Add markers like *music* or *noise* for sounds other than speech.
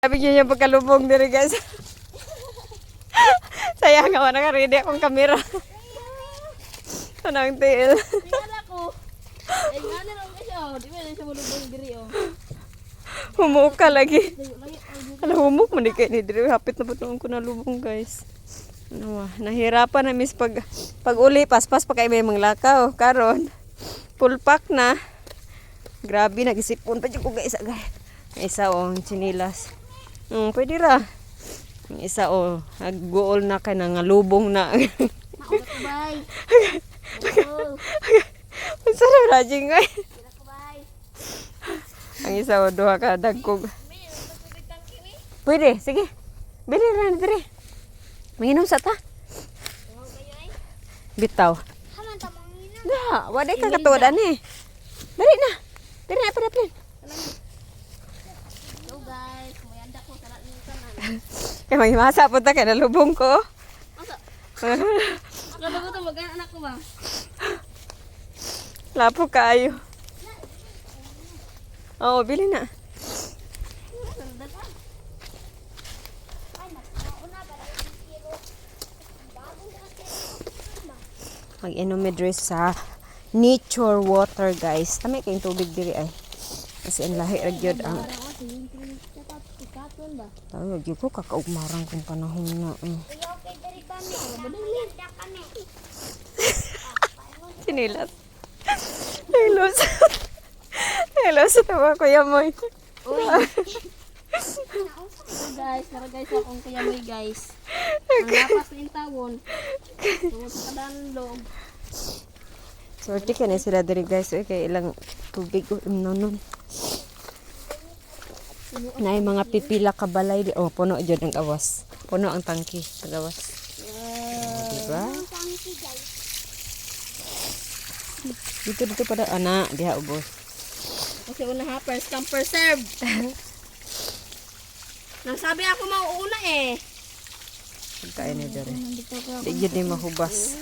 Sabi niyo yung pagkalubong diri guys. *laughs* Sayang wala ka ready akong kamera. *laughs* Anong tail. Tingnan ako. Ay, nga na lang siya. oh. Di ba na siya mulubong diri oh. Humuk ka lagi. Ala humuk man di kay ni diri hapit na butuon ko na lubong guys. Ano ah, nahirapan na miss pag pag uli paspas pa kay may manglakaw karon. Full pack na. Grabe nagisipon pa jud ko guys agay. Isa oh chinilas. Hmm, pwede ra. Ang isa oh, naggool na kay nga lubong na. Mauna ko bay. Oh, Ang sarap rajing ay. bay. *laughs* Ang isa o duha ka dagkog. Pwede, sige. Bili na dire. Manginom sa ta. Bitaw. Da, wala ka katuwad ani. Dali na. Dali na para plan. Kay mahimasa po ta kay nalubong ko. Asa? Akala ko to mag anak ko ba? Lapo kaayo. Oo, bili na. Mag-inom sa nature water guys. Tama kayong tubig diri ay. Kasi ang lahi ra gyud ang? Tayo, di ko kakaugmarang kung panahon na. Eh. *laughs* Sinilas. Hello *laughs* sa... Hello sa tawa kuya mo. Uy. Guys, tara guys akong kuyamoy guys. Ang lapas ng tawon. Tungod sa kadanlog. Sorti ka na sila diri guys. Eh, kay ilang tubig ko nonon. Na yung mga pipila ka balay. di- Oh, puno dyan ang awas. Puno ang tangki. Ang awas. Diba? Dito, dito pada. Ana, diha ubos. Kasi una ha, first come first serve. *laughs* Nang sabi ako mauuna eh. Pagkain. Nandito ko Di yun ni mahubas.